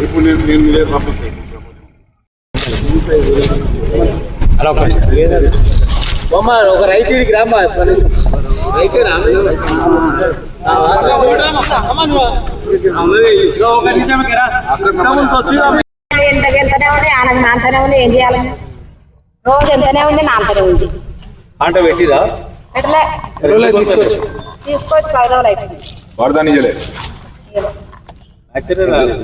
ఇప్పుడు నేను నేను బొమ్మ ఒక రైతుడికి రామ్మా రైతు ఎంత వెళ్తూనే ఉంది ఆనందం నాంతనే ఉంది ఏం చేయాలి రోజు ఎంతనే ఉంది నాంతనే ఉంది అంటే పెట్టిరా పెట్టలే తీసుకొచ్చి పది రోజులు అవుతుంది వాడదాని చేయలే రాలే.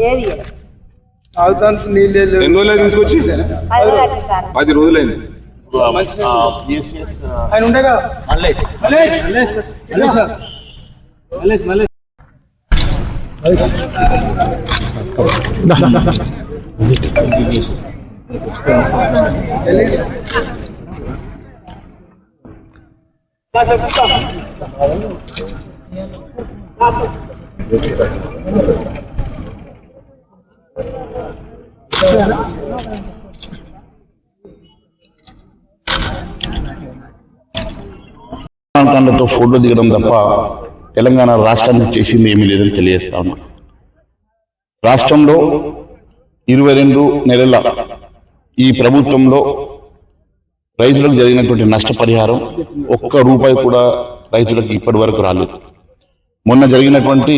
ఏది? ఇయ్యలే. ఎన్ని రోజులు తీసుకొచ్చి? పది రోజులు. సార్. పది రోజులైంది. ఆయన ఉండగా మల్లేష్. మల్లేష్! మల్లేష్ ప్రాంతాలతో ఫోటో దిగడం తప్ప తెలంగాణ రాష్ట్రానికి చేసింది ఏమీ లేదని తెలియజేస్తాను రాష్ట్రంలో ఇరవై రెండు నెలల ఈ ప్రభుత్వంలో రైతులకు జరిగినటువంటి నష్టపరిహారం ఒక్క రూపాయి కూడా రైతులకు ఇప్పటి వరకు రాలేదు. మొన్న జరిగినటువంటి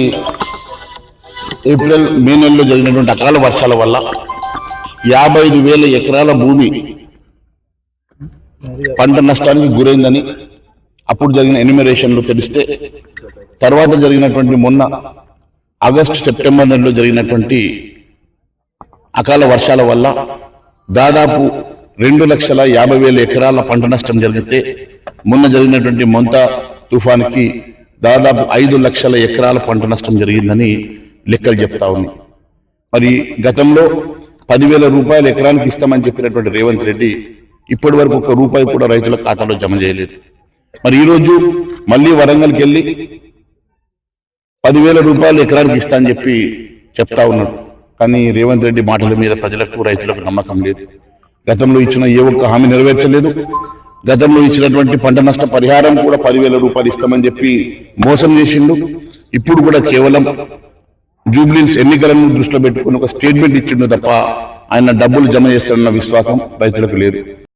ఏప్రిల్ మే నెలలో జరిగినటువంటి అకాల వర్షాల వల్ల యాభై ఐదు వేల ఎకరాల భూమి పంట నష్టానికి గురైందని అప్పుడు జరిగిన ఎనిమిరేషన్లో తెలిస్తే తర్వాత జరిగినటువంటి మొన్న ఆగస్టు సెప్టెంబర్ నెలలో జరిగినటువంటి అకాల వర్షాల వల్ల దాదాపు రెండు లక్షల యాభై వేల ఎకరాల పంట నష్టం జరిగితే మొన్న జరిగినటువంటి మొంత తుఫాన్కి దాదాపు ఐదు లక్షల ఎకరాల పంట నష్టం జరిగిందని లెక్కలు చెప్తా ఉన్నాయి మరి గతంలో పదివేల రూపాయలు ఎకరానికి ఇస్తామని చెప్పినటువంటి రేవంత్ రెడ్డి ఇప్పటి వరకు ఒక రూపాయి కూడా రైతుల ఖాతాలో జమ చేయలేదు. మరి ఈరోజు మళ్ళీ వరంగల్కి వెళ్ళి పదివేల రూపాయలు ఎకరానికి ఇస్తా అని చెప్పి చెప్తా ఉన్నాడు. కానీ రేవంత్ రెడ్డి మాటల మీద ప్రజలకు రైతులకు నమ్మకం లేదు. గతంలో ఇచ్చిన ఏ ఒక్క హామీ నెరవేర్చలేదు. గతంలో ఇచ్చినటువంటి పంట నష్ట పరిహారం కూడా పదివేల రూపాయలు ఇస్తామని చెప్పి మోసం చేసిండు. ఇప్పుడు కూడా కేవలం జూబ్లీస్ ఎన్నికలను దృష్టిలో పెట్టుకుని ఒక స్టేట్మెంట్ ఇచ్చిండు తప్ప ఆయన డబ్బులు జమ చేస్తాడన్న విశ్వాసం రైతులకు లేదు.